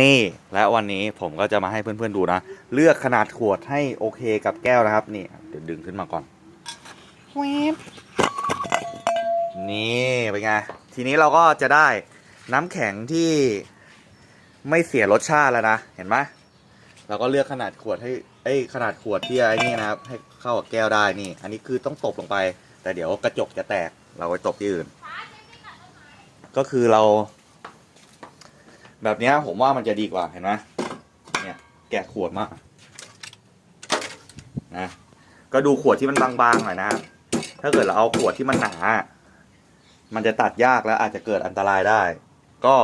นี่ และวันนี้ผมก็จะมาให้เพื่อนๆดูนะ เลือกขนาดขวดให้โอเคกับแก้วนะครับ นี่เดี๋ยวดึงขึ้นมาก่อนแวบนี่เป็นไง ทีนี้เราก็จะได้น้ำแข็งที่ไม่เสียรสชาติแล้วนะ เห็นไหมเราก็เลือกขนาดขวดให้เอ้ยขนาดขวดที่ไอ้นี่นะครับ ให้เข้ากับแก้วได้นี่ อันนี้คือต้องตบลงไป แต่เดี๋ยวกระจกจะแตก เราไปตบที่อื่น ก็คือเรา แบบนี้ผมว่ามันจะดีกว่าเห็นไหมเนี่ยแกะขวดมานะก็ดูขวดที่มันบางๆหน่อยนะ ถ้าเกิดเราเอาขวดที่มันหนา มันจะตัดยากแล้วอาจจะเกิดอันตรายได้ ก็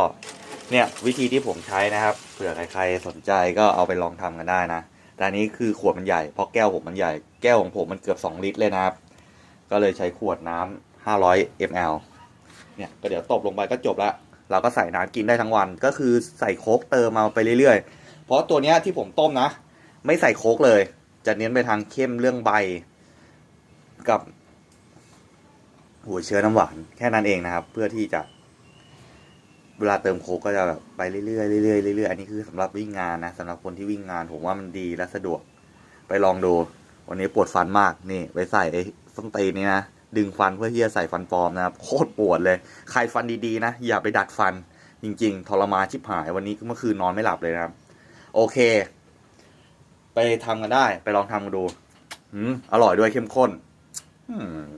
เนี่ยวิธีที่ผมใช้นะครับ เผื่อใครๆสนใจก็เอาไปลองทำกันได้นะ แต่อันนี้คือขวดมันใหญ่เพราะแก้วผมมันใหญ่ แก้วของผมมันเกือบ 2 ลิตรเลยนะครับ ก็เลยใช้ขวดน้ำ500 ml เนี่ยก็เดี๋ยวตบลงไปก็จบละ เราก็ใส่น้ำกินได้ทั้งวัน ก็คือใส่โค้กเติมมาไปเรื่อยๆ เพราะตัวเนี้ยที่ผมต้มนะ ไม่ใส่โค้กเลย จะเน้นไปทางเข้มเรื่องใบ กับหัวเชื้อน้ำหวานแค่นั้นเองนะครับ เพื่อที่จะ เวลาเติมโค้กก็จะแบบไปเรื่อยๆเรื่อยๆเรื่อยๆอันนี้คือสำหรับวิ่งงานนะสำหรับคนที่วิ่งงาน ผมว่ามันดีและสะดวก ไปลองดู วันนี้ปวดฟันมากนี่ ไปใส่ไอ้ส้นตีนนี่นะ ดึงฟันเพื่อที่จะใส่ฟันปลอมนะครับ โคตรปวดเลย ใครฟันดีๆนะ อย่าไปดัดฟันจริง ๆ ทรมานชิบหายวันนี้เมื่อคืนนอนไม่หลับเลยนะครับ โอเค ไปทำกันได้ ไปลองทำกันดู อืมอร่อยด้วยเข้มข้น อืม